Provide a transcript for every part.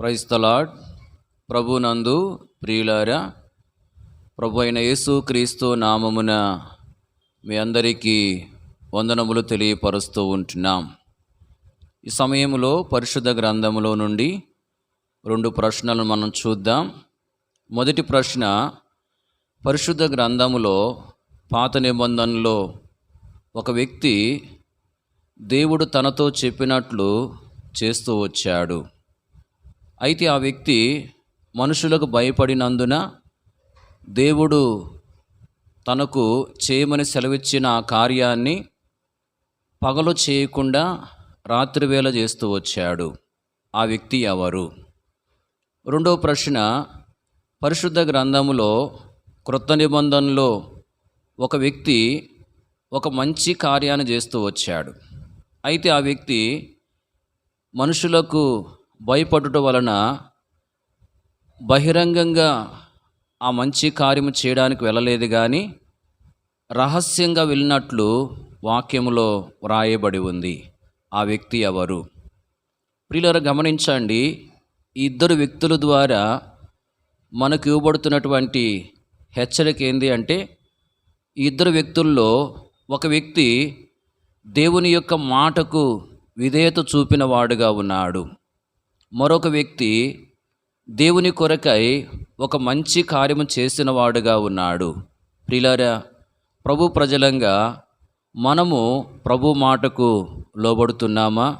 క్రైస్తలాడ్ ప్రభునందు ప్రియులారా ప్రభు అయిన యేసు క్రీస్తు నామమున మీ అందరికీ వందనములు తెలియపరుస్తూ ఉంటున్నాం. ఈ సమయంలో పరిశుద్ధ గ్రంథములో నుండి రెండు ప్రశ్నలను మనం చూద్దాం. మొదటి ప్రశ్న పరిశుద్ధ గ్రంథములో పాత నిబంధనలో ఒక వ్యక్తి దేవుడు తనతో చెప్పినట్లు చేస్తూ వచ్చాడు. అయితే ఆ వ్యక్తి మనుషులకు భయపడినందున దేవుడు తనకు చేయమని సెలవిచ్చిన ఆ కార్యాన్ని పగలు చేయకుండా రాత్రివేళ చేస్తూ వచ్చాడు. ఆ వ్యక్తి ఎవరు? రెండో ప్రశ్న పరిశుద్ధ గ్రంథములో క్రొత్త నిబంధనలో ఒక వ్యక్తి ఒక మంచి కార్యాన్ని చేస్తూ వచ్చాడు. అయితే ఆ వ్యక్తి మనుషులకు భయపడుట వలన బహిరంగంగా ఆ మంచి కార్యము చేయడానికి వెళ్ళలేదు కానీ రహస్యంగా వెళ్ళినట్లు వాక్యములో వ్రాయబడి ఉంది. ఆ వ్యక్తి ఎవరు? ప్రియులర గమనించండి ఇద్దరు వ్యక్తుల ద్వారా మనకు ఇవ్వబడుతున్నటువంటి హెచ్చరిక ఏంది అంటే ఇద్దరు వ్యక్తుల్లో ఒక వ్యక్తి దేవుని యొక్క మాటకు విధేయత చూపిన వాడుగా ఉన్నాడు. మరొక వ్యక్తి దేవుని కొరకై ఒక మంచి కార్యము చేసినవాడుగా ఉన్నాడు. ప్రిలారా ప్రభు ప్రజలంగా మనము ప్రభు మాటకు లోబడుతున్నామా?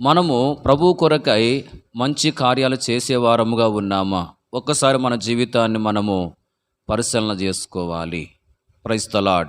మనము ప్రభు కొరకై మంచి కార్యాలు చేసేవారముగా ఉన్నామా? ఒక్కసారి మన జీవితాన్ని మనము పరిశీలన చేసుకోవాలి. ప్రైస్తలాడ్